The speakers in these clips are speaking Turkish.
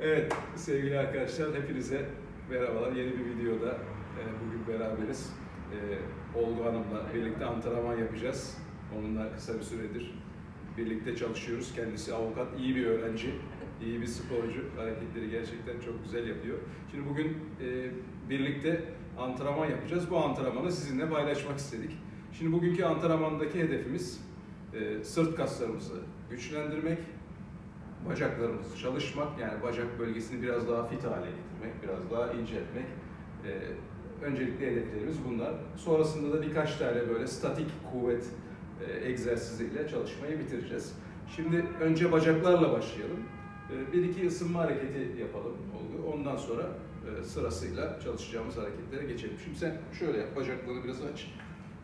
Evet sevgili arkadaşlar hepinize merhabalar. Yeni bir videoda e, bugün beraberiz. E, Olgu Hanım'la birlikte antrenman yapacağız. Onunla kısa bir süredir birlikte çalışıyoruz. Kendisi avukat, iyi bir öğrenci, iyi bir sporcu. Hareketleri gerçekten çok güzel yapıyor. Şimdi bugün e, birlikte antrenman yapacağız. Bu antrenmanı sizinle paylaşmak istedik. Şimdi bugünkü antrenmandaki hedefimiz e, sırt kaslarımızı güçlendirmek, bacaklarımızı çalışmak, yani bacak bölgesini biraz daha fit hale getirmek, biraz daha inceltmek. Ee, öncelikli hedeflerimiz bunlar. Sonrasında da birkaç tane böyle statik kuvvet e, egzersiziyle çalışmayı bitireceğiz. Şimdi önce bacaklarla başlayalım. Ee, bir iki ısınma hareketi yapalım Olgu. Ondan sonra e, sırasıyla çalışacağımız hareketlere geçelim. Şimdi sen şöyle yap, bacaklarını biraz aç.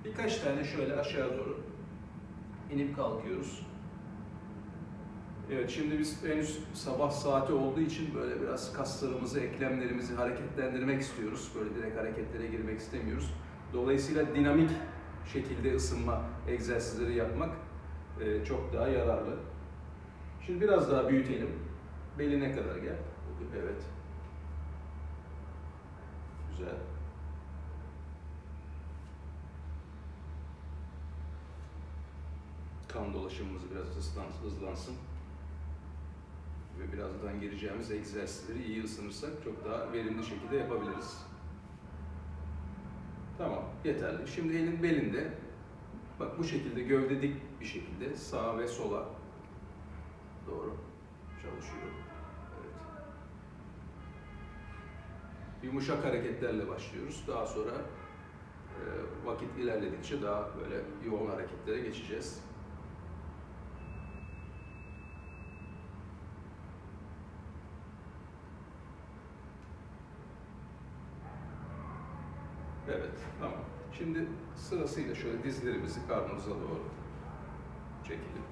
Birkaç tane şöyle aşağı doğru inip kalkıyoruz. Evet şimdi biz henüz sabah saati olduğu için böyle biraz kaslarımızı, eklemlerimizi hareketlendirmek istiyoruz. Böyle direkt hareketlere girmek istemiyoruz. Dolayısıyla dinamik şekilde ısınma egzersizleri yapmak e, çok daha yararlı. Şimdi biraz daha büyütelim. Beline kadar gel. Evet. Güzel. Kan dolaşımımız biraz hızlansın. Ve birazdan gireceğimiz egzersizleri iyi ısınırsak çok daha verimli şekilde yapabiliriz. Tamam, yeterli. Şimdi elin belinde, bak bu şekilde gövde dik bir şekilde sağa ve sola doğru çalışıyor. Evet. Yumuşak hareketlerle başlıyoruz. Daha sonra e, vakit ilerledikçe daha böyle yoğun hareketlere geçeceğiz. Evet, tamam. Şimdi sırasıyla şöyle dizlerimizi karnımıza doğru çekelim.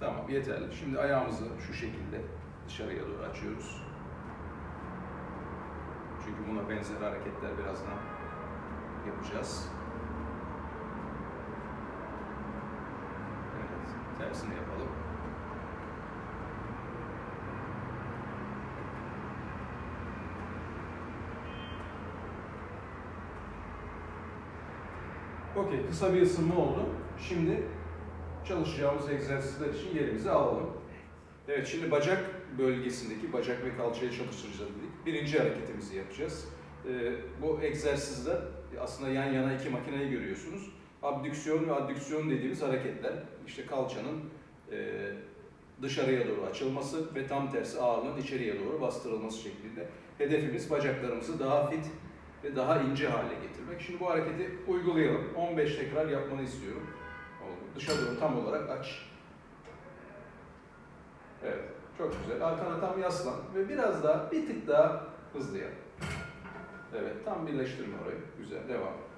Tamam, yeterli. Şimdi ayağımızı şu şekilde dışarıya doğru açıyoruz. Çünkü buna benzer hareketler birazdan yapacağız. Tersini yapalım. Okey, kısa bir ısınma oldu. Şimdi çalışacağımız egzersizler için yerimizi alalım. Evet, şimdi bacak bölgesindeki bacak ve kalçayı çalıştıracağız dedik. Birinci hareketimizi yapacağız. Ee, bu egzersizler aslında yan yana iki makineyi görüyorsunuz abdüksiyon ve addüksiyon dediğimiz hareketler. İşte kalçanın e, dışarıya doğru açılması ve tam tersi ağırlığın içeriye doğru bastırılması şeklinde. Hedefimiz bacaklarımızı daha fit ve daha ince hale getirmek. Şimdi bu hareketi uygulayalım. 15 tekrar yapmanı istiyorum. Oldu. Dışa doğru tam olarak aç. Evet, çok güzel. Arkana tam yaslan ve biraz daha, bir tık daha hızlı yap. Evet, tam birleştirme orayı. Güzel, devam.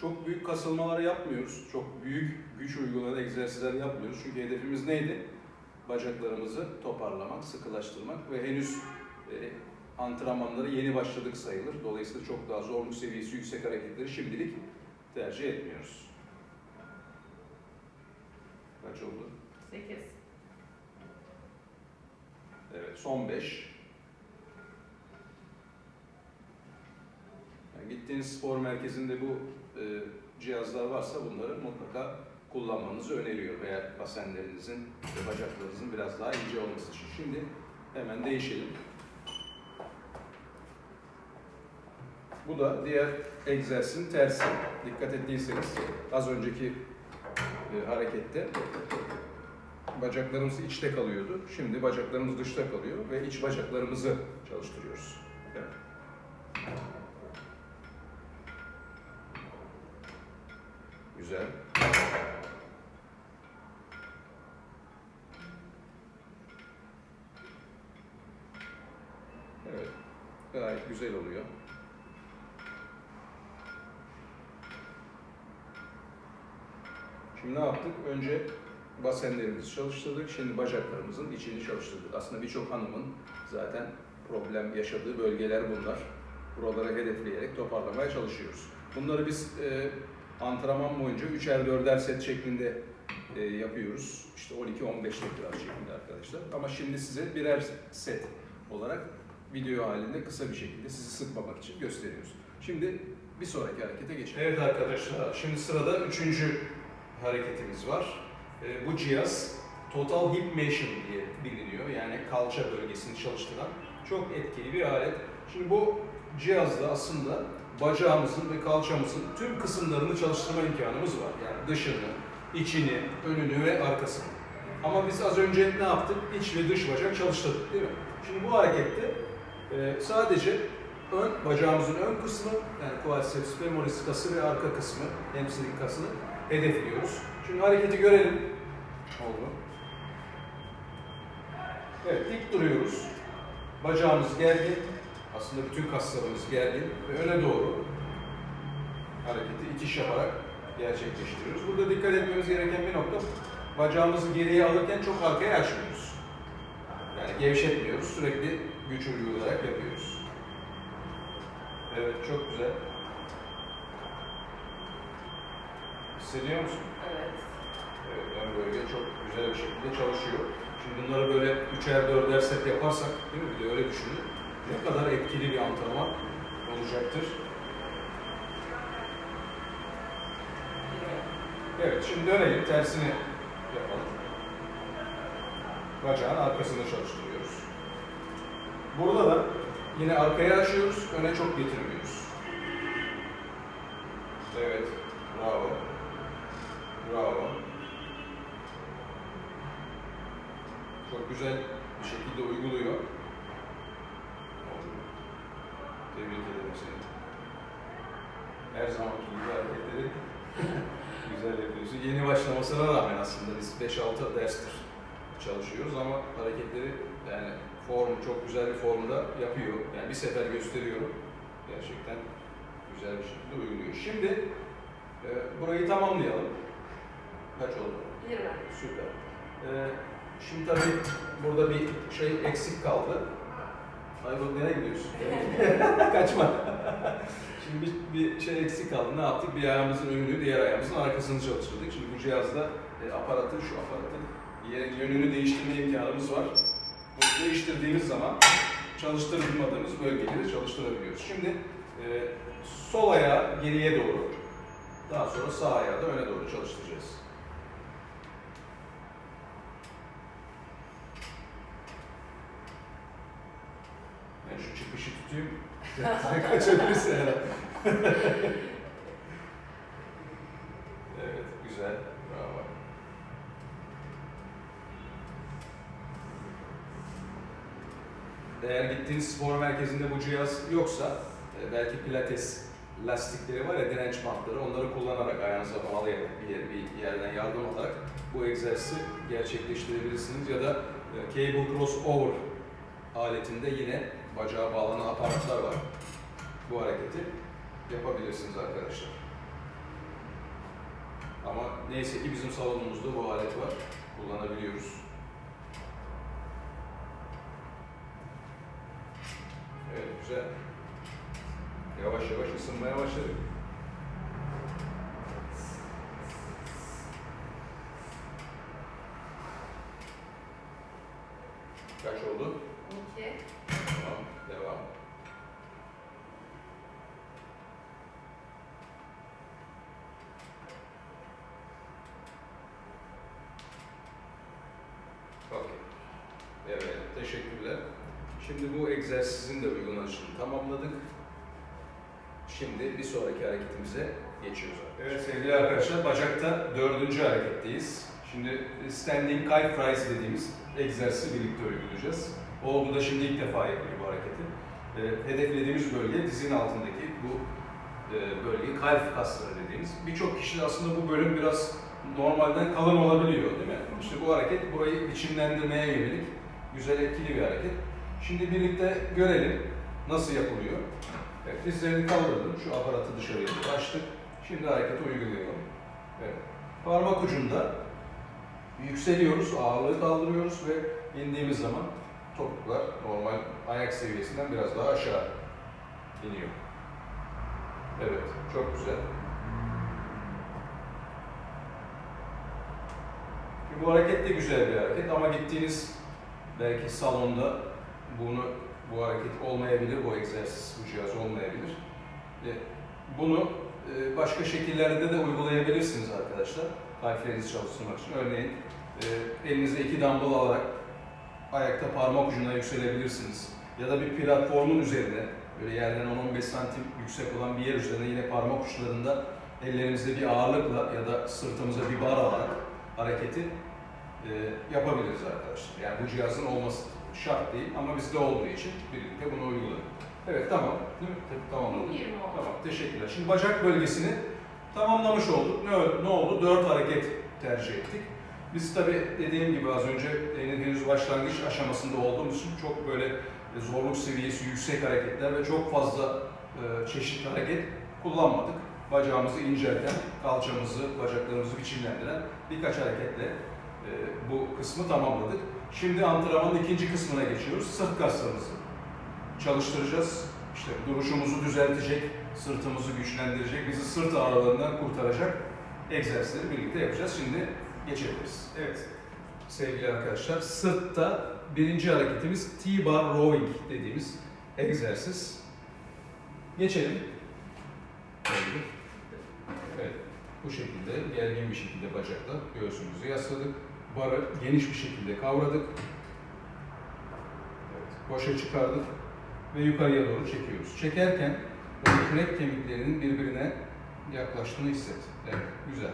Çok büyük kasılmalar yapmıyoruz. Çok büyük güç uygulanan egzersizler yapmıyoruz. Çünkü hedefimiz neydi? Bacaklarımızı toparlamak, sıkılaştırmak ve henüz e, antrenmanları yeni başladık sayılır. Dolayısıyla çok daha zorluk seviyesi yüksek hareketleri şimdilik tercih etmiyoruz. Kaç oldu? 8. Evet, son 5. Yani gittiğiniz spor merkezinde bu e, cihazlar varsa bunları mutlaka kullanmanızı öneriyor veya basenlerinizin ve bacaklarınızın biraz daha ince olması için. Şimdi hemen değişelim. Bu da diğer egzersizin tersi. Dikkat ettiyseniz az önceki e, harekette bacaklarımız içte kalıyordu. Şimdi bacaklarımız dışta kalıyor ve iç bacaklarımızı çalıştırıyoruz. Evet. Güzel. Evet. Gayet güzel oluyor. Şimdi ne yaptık? Önce basenlerimizi çalıştırdık. Şimdi bacaklarımızın içini çalıştırdık. Aslında birçok hanımın zaten problem yaşadığı bölgeler bunlar. Buraları hedefleyerek toparlamaya çalışıyoruz. Bunları biz e, antrenman boyunca 3'er 4'er set şeklinde e, yapıyoruz. İşte 12-15 tekrar şeklinde arkadaşlar. Ama şimdi size birer set olarak video halinde kısa bir şekilde sizi sıkmamak için gösteriyoruz. Şimdi bir sonraki harekete geçelim. Evet arkadaşlar, şimdi sırada üçüncü hareketimiz var. E, bu cihaz Total Hip Motion diye biliniyor. Yani kalça bölgesini çalıştıran çok etkili bir alet. Şimdi bu cihazda aslında bacağımızın ve kalçamızın tüm kısımlarını çalıştırma imkanımız var. Yani dışını, içini, önünü ve arkasını. Ama biz az önce ne yaptık? İç ve dış bacak çalıştırdık değil mi? Şimdi bu harekette e, sadece ön bacağımızın ön kısmı yani quadriceps femoris kası ve arka kısmı, hamstring kasını hedefliyoruz. Şimdi hareketi görelim. Oldu. Evet, dik duruyoruz. Bacağımız gergin. Aslında bütün kaslarımız gergin ve öne doğru hareketi itiş yaparak gerçekleştiriyoruz. Burada dikkat etmemiz gereken bir nokta bacağımızı geriye alırken çok arkaya açmıyoruz. Yani gevşetmiyoruz. Sürekli güç uygulayarak yapıyoruz. Evet, çok güzel. Hissediyor musun? Evet. Evet, ön bölge çok güzel bir şekilde çalışıyor. Şimdi bunları böyle üçer dörder set yaparsak, değil mi? Bir de öyle düşünün. Ne kadar etkili bir antrenman olacaktır. Evet, şimdi dönelim, tersini yapalım. Bacağın arkasını çalıştırıyoruz. Burada da yine arkaya açıyoruz, öne çok getirmiyoruz. Evet, bravo. Bravo. Çok güzel bir şekilde uyguluyor. Tebrik ederim seni. Her zamanki gibi hareketleri güzel yapıyorsun. Yeni başlamasına rağmen aslında biz 5-6 derstir çalışıyoruz ama hareketleri yani form çok güzel bir formda yapıyor. Yani bir sefer gösteriyorum. Gerçekten güzel bir şekilde uyguluyor. Şimdi e, burayı tamamlayalım. Kaç oldu? 20. Süper. Ee, şimdi tabii burada bir şey eksik kaldı. Ayvalık nereye gidiyorsun? Kaçma. şimdi bir, bir şey eksik kaldı. Ne yaptık? Bir ayağımızın önünü, diğer ayağımızın arkasını çalıştırdık. Şimdi bu cihazda e, aparatın, şu aparatın yönünü değiştirme imkanımız var. Bu değiştirdiğimiz zaman çalıştırmadığımız bölgeleri çalıştırabiliyoruz. Şimdi e, sol ayağı geriye doğru, daha sonra sağ ayağı da öne doğru çalıştıracağız. Ben şu çıkışı tutayım. Kaçabilirsin herhalde. evet, güzel. Bravo. Eğer gittiğiniz spor merkezinde bu cihaz yoksa, e, belki pilates lastikleri var ya, direnç bantları, onları kullanarak ayağınıza bağlayarak bir, yer, bir yerden yardım alarak bu egzersizi gerçekleştirebilirsiniz. Ya da e, cable crossover aletinde yine bacağa bağlanan aparatlar var. Bu hareketi yapabilirsiniz arkadaşlar. Ama neyse ki bizim salonumuzda bu alet var. Kullanabiliyoruz. Evet güzel. Yavaş yavaş ısınmaya başladık. Kaç oldu? 2. Tamam, devam. Okey. Evet, teşekkürler. Şimdi bu egzersizin de uygulanışını tamamladık. Şimdi bir sonraki hareketimize geçiyoruz. Evet sevgili arkadaşlar, bacakta dördüncü hareketteyiz. Şimdi standing calf raise dediğimiz egzersizi birlikte uygulayacağız. Olgu da şimdi ilk defa yapıyor bu hareketi. Ee, hedeflediğimiz bölge dizin altındaki bu e, bölge kalf kasları dediğimiz. Birçok kişi aslında bu bölüm biraz normalden kalın olabiliyor değil mi? İşte bu hareket burayı biçimlendirmeye yönelik güzel etkili bir hareket. Şimdi birlikte görelim nasıl yapılıyor. Evet, dizlerini kaldırdım. Şu aparatı dışarıya açtık. Şimdi hareketi uygulayalım. Evet. Parmak ucunda yükseliyoruz, ağırlığı kaldırıyoruz ve indiğimiz zaman topuklar normal ayak seviyesinden biraz daha aşağı iniyor. Evet, çok güzel. Şimdi bu hareket de güzel bir hareket ama gittiğiniz belki salonda bunu bu hareket olmayabilir, bu egzersiz, bu cihaz olmayabilir. E, bunu e, başka şekillerde de uygulayabilirsiniz arkadaşlar. Kalplerinizi çalıştırmak için. Örneğin e, elinize iki dumbbell alarak ayakta parmak ucuna yükselebilirsiniz. Ya da bir platformun üzerine, böyle yerden 10-15 santim yüksek olan bir yer üzerine yine parmak uçlarında ellerimizde bir ağırlıkla ya da sırtımıza bir bar alarak hareketi e, yapabiliriz arkadaşlar. Yani bu cihazın olması şart değil ama bizde olduğu için birlikte bunu uyguladık. Evet tamam. Değil mi? Tamam oldu. 20 oldu. Tamam teşekkürler. Şimdi bacak bölgesini tamamlamış olduk. Ne, ne oldu? Dört hareket tercih ettik. Biz tabi dediğim gibi az önce henüz başlangıç aşamasında olduğumuz için çok böyle zorluk seviyesi yüksek hareketler ve çok fazla e, çeşitli hareket kullanmadık. Bacağımızı incelten, kalçamızı, bacaklarımızı biçimlendiren birkaç hareketle e, bu kısmı tamamladık. Şimdi antrenmanın ikinci kısmına geçiyoruz. Sırt kaslarımızı çalıştıracağız. İşte duruşumuzu düzeltecek, sırtımızı güçlendirecek, bizi sırt ağrılarından kurtaracak egzersizleri birlikte yapacağız. Şimdi geçebiliriz. Evet sevgili arkadaşlar, sırtta birinci hareketimiz T-bar rowing dediğimiz egzersiz. Geçelim. Evet, bu şekilde gergin bir şekilde bacakla göğsümüzü yasladık. Barı geniş bir şekilde kavradık. Evet, boşa çıkardık ve yukarıya doğru çekiyoruz. Çekerken o kürek kemiklerinin birbirine yaklaştığını hisset. Evet, güzel.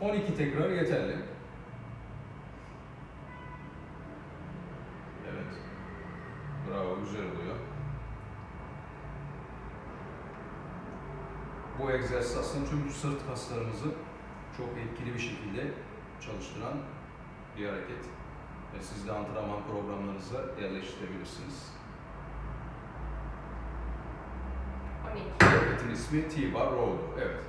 12 tekrar yeterli. Evet. Bravo, güzel oluyor. Bu egzersiz aslında tüm sırt kaslarımızı çok etkili bir şekilde çalıştıran bir hareket. Ve siz de antrenman programlarınıza yerleştirebilirsiniz. 12. Hareketin ismi T-bar row. Evet.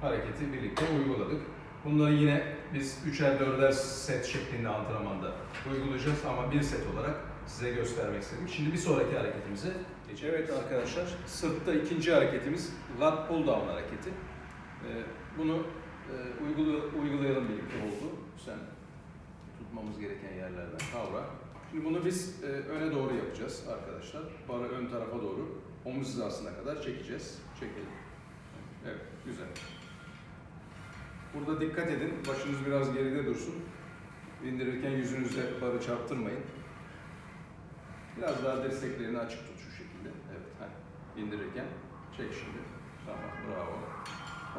Hareketi birlikte uyguladık. Bunları yine biz üçer dörder set şeklinde antrenmanda uygulayacağız ama bir set olarak size göstermek istedim. Şimdi bir sonraki hareketimize geçelim. Evet arkadaşlar, sırtta ikinci hareketimiz lat pull down hareketi. Ee, bunu e, uygula- uygulayalım birlikte oldu. Sen tutmamız gereken yerlerden kavra. Şimdi bunu biz e, öne doğru yapacağız arkadaşlar. Barı ön tarafa doğru omuz hizasına kadar çekeceğiz. Çekelim. Evet, güzel. Burada dikkat edin, başınız biraz geride dursun. İndirirken yüzünüze barı çarptırmayın. Biraz daha desteklerini açık tut şu şekilde. Evet, heh. indirirken çek şimdi. Tamam, bravo.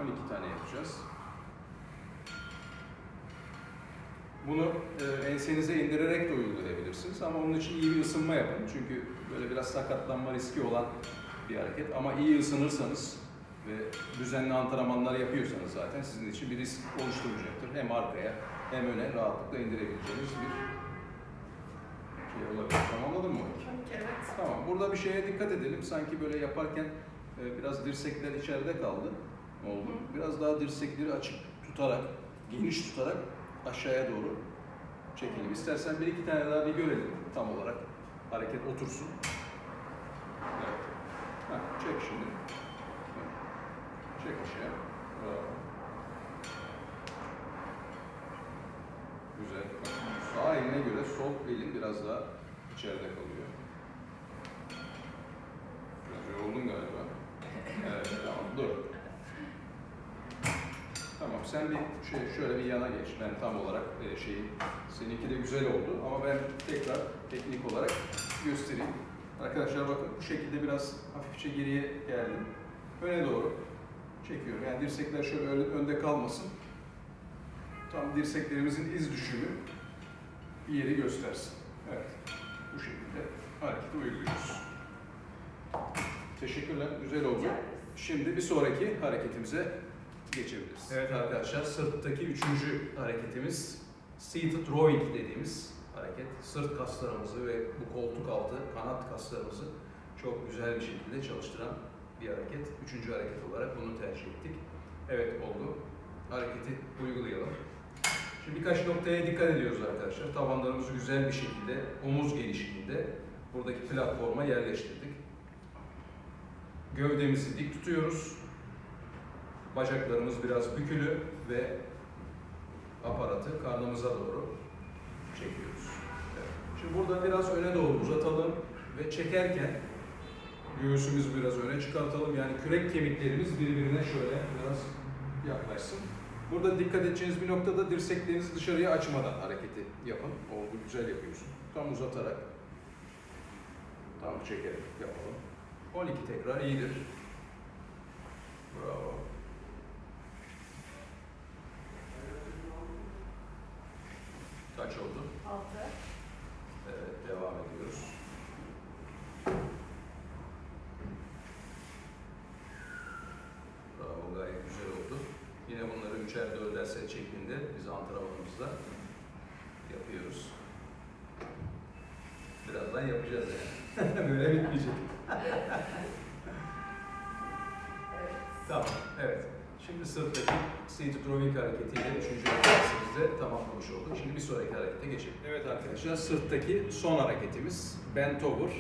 12 tane yapacağız. Bunu e, ensenize indirerek de uygulayabilirsiniz ama onun için iyi bir ısınma yapın. Çünkü böyle biraz sakatlanma riski olan bir hareket ama iyi ısınırsanız ve düzenli antrenmanlar yapıyorsanız zaten sizin için bir risk oluşturmayacaktır. Hem arkaya hem öne rahatlıkla indirebileceğiniz bir şey olabilir. Tamamladın mı? 12, evet. Tamam. Burada bir şeye dikkat edelim. Sanki böyle yaparken e, biraz dirsekler içeride kaldı. Oldu. Biraz daha dirsekleri açık tutarak, geniş tutarak aşağıya doğru çekelim. İstersen bir iki tane daha bir görelim tam olarak. Hareket otursun. Evet. Heh, çek şimdi. Çek aşağıya. Güzel. Sağ eline göre sol elin biraz daha içeride kalıyor. Biraz yoruldun galiba. Evet, tamam, dur. Tamam, sen bir şey, şöyle bir yana geç. Ben tam olarak e, şeyi, seninki de güzel oldu ama ben tekrar teknik olarak göstereyim. Arkadaşlar bakın bu şekilde biraz hafifçe geriye geldim. Öne doğru çekiyorum. Yani dirsekler şöyle ön- önde kalmasın. Tam dirseklerimizin iz düşümü bir yeri göstersin. Evet. Bu şekilde hareketi uyguluyoruz. Teşekkürler. Güzel oldu. Şimdi bir sonraki hareketimize geçebiliriz. Evet arkadaşlar, sırttaki üçüncü hareketimiz seated rowing dediğimiz hareket. Sırt kaslarımızı ve bu koltuk altı kanat kaslarımızı çok güzel bir şekilde çalıştıran bir hareket. Üçüncü hareket olarak bunu tercih ettik. Evet oldu. Hareketi uygulayalım. Şimdi birkaç noktaya dikkat ediyoruz arkadaşlar. Tabanlarımızı güzel bir şekilde omuz genişliğinde buradaki platforma yerleştirdik. Gövdemizi dik tutuyoruz. Bacaklarımız biraz bükülü ve aparatı karnımıza doğru çekiyoruz. Evet. Şimdi burada biraz öne doğru uzatalım ve çekerken göğsümüzü biraz öne çıkartalım. Yani kürek kemiklerimiz birbirine şöyle biraz yaklaşsın. Burada dikkat edeceğiniz bir noktada dirseklerinizi dışarıya açmadan hareketi yapın. Oldu güzel yapıyorsun. Tam uzatarak, tam çekerek yapalım. 12 tekrar iyidir. Bravo. Kaç oldu? 6. Evet, devam ediyoruz. Bravo, gayet güzel oldu. Yine bunları üçer dörder set şeklinde biz antrenmanımızda yapıyoruz. Birazdan yapacağız yani. Böyle bitmeyecek. Evet. Tamam, evet. Şimdi sırttaki seated rowing hareketiyle üçüncü hareketimizi de tamamlamış olduk. Şimdi bir sonraki harekete geçelim. Evet arkadaşlar, sırttaki son hareketimiz bent over,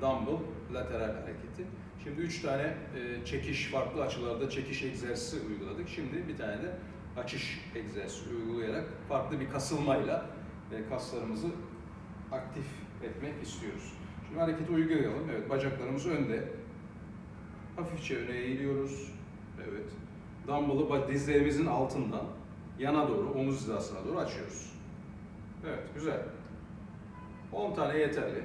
dumbbell, lateral hareketi. Şimdi üç tane e, çekiş, farklı açılarda çekiş egzersizi uyguladık. Şimdi bir tane de açış egzersizi uygulayarak farklı bir kasılmayla e, kaslarımızı aktif etmek istiyoruz. Şimdi hareketi uygulayalım. Evet, bacaklarımız önde. Hafifçe öne eğiliyoruz. Evet. Dumbbell'ı dizlerimizin altından yana doğru, omuz hizasına doğru açıyoruz. Evet, güzel. 10 tane yeterli.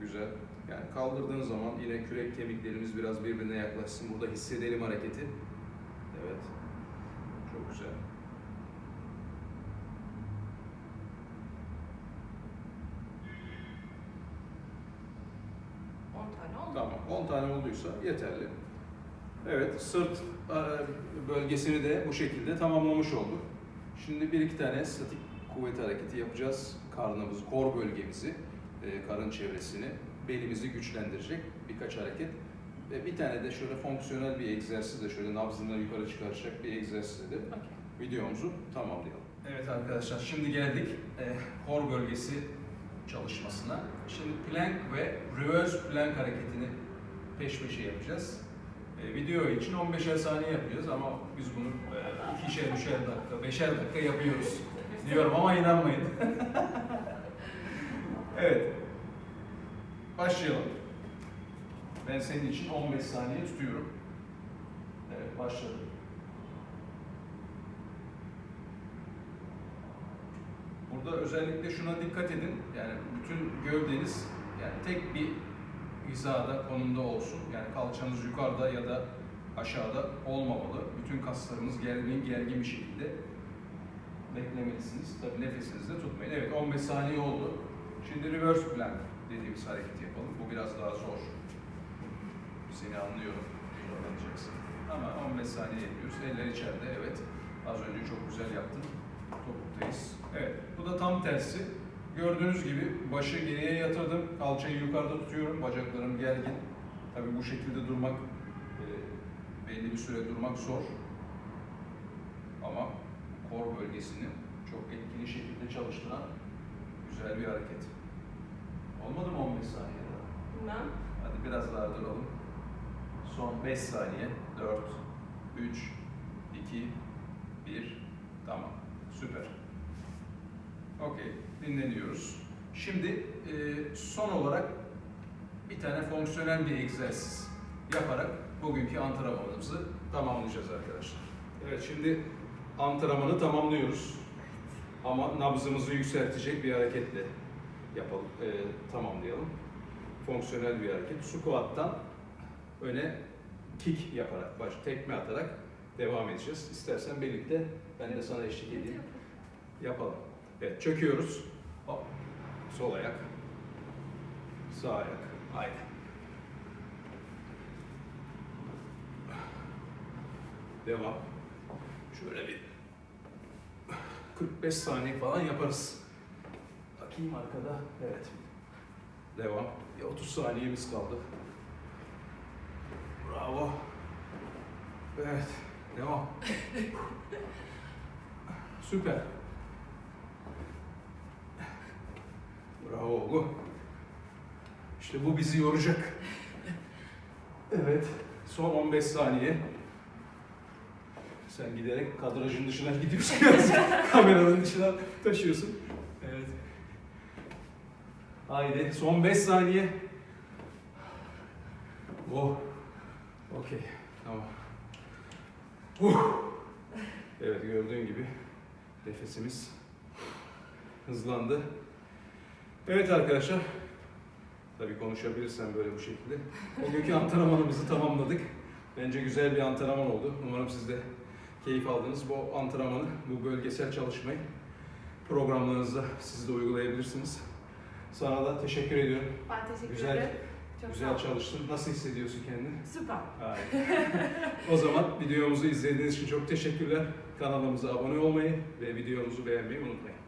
Güzel. Yani kaldırdığın zaman yine kürek kemiklerimiz biraz birbirine yaklaşsın. Burada hissedelim hareketi. Evet. Çok güzel. 10 tane olduysa yeterli. Evet, sırt e, bölgesini de bu şekilde tamamlamış olduk. Şimdi bir iki tane statik kuvvet hareketi yapacağız. Karnımızı, kor bölgemizi, e, karın çevresini, belimizi güçlendirecek birkaç hareket. Ve bir tane de şöyle fonksiyonel bir egzersizle, şöyle nabzını yukarı çıkaracak bir egzersizle de videomuzu tamamlayalım. Evet arkadaşlar şimdi geldik e, kor bölgesi çalışmasına. Şimdi plank ve reverse plank hareketini peş peşe yapacağız. E, video için 15'er saniye yapacağız ama biz bunu e, ikişer, üçer dakika, beşer dakika yapıyoruz diyorum ama inanmayın. evet. Başlayalım. Ben senin için 15 saniye tutuyorum. Evet başladım. Burada özellikle şuna dikkat edin. Yani bütün gövdeniz yani tek bir hizada, konumda olsun. Yani kalçanız yukarıda ya da aşağıda olmamalı. Bütün kaslarımız gergin gergin bir şekilde beklemelisiniz. Tabii nefesinizi de tutmayın. Evet 15 saniye oldu. Şimdi reverse plank dediğimiz hareketi yapalım. Bu biraz daha zor. Seni anlıyorum. Zorlanacaksın. Ama 15 saniye yapıyoruz. Eller içeride evet. Az önce çok güzel yaptın. Topuktayız. Evet. Bu da tam tersi. Gördüğünüz gibi başı geriye yatırdım. Kalçayı yukarıda tutuyorum. Bacaklarım gergin. Tabii bu şekilde durmak e, belli bir süre durmak zor. Ama kor bölgesini çok etkili şekilde çalıştıran güzel bir hareket. Olmadı mı 15 saniye daha? Bilmem. Hadi biraz daha duralım. Son 5 saniye. 4, 3, 2, 1. Tamam. Süper. Okey. Dinleniyoruz. Şimdi e, son olarak bir tane fonksiyonel bir egzersiz yaparak bugünkü antrenmanımızı tamamlayacağız arkadaşlar. Evet şimdi antrenmanı tamamlıyoruz. Ama nabzımızı yükseltecek bir hareketle yapalım, e, tamamlayalım. Fonksiyonel bir hareket. Squat'tan öne kick yaparak, baş tekme atarak devam edeceğiz. İstersen birlikte ben de sana eşlik edeyim. Yapalım. Evet, çöküyoruz. Hop. Sol ayak. Sağ ayak. Haydi. Devam. Şöyle bir 45 saniye falan yaparız. Bakayım arkada. Evet. Devam. Bir 30 saniyemiz kaldı. Bravo. Evet. Devam. Süper. Bravo oğlum. İşte bu bizi yoracak. Evet. Son 15 saniye. Sen giderek kadrajın dışına gidiyorsun. Kameranın dışına taşıyorsun. Evet. Haydi son 5 saniye. Oh. Okey. Tamam. Uh. Evet gördüğün gibi nefesimiz hızlandı. Evet arkadaşlar. Tabii konuşabilirsem böyle bu şekilde. Bugünkü antrenmanımızı tamamladık. Bence güzel bir antrenman oldu. Umarım siz de keyif aldınız. Bu antrenmanı, bu bölgesel çalışmayı programlarınızda siz de uygulayabilirsiniz. Sana da teşekkür ediyorum. Ben teşekkür Güzel, ederim. Çok Güzel çalıştın. Nasıl hissediyorsun kendini? Süper. Harika. o zaman videomuzu izlediğiniz için çok teşekkürler. Kanalımıza abone olmayı ve videomuzu beğenmeyi unutmayın.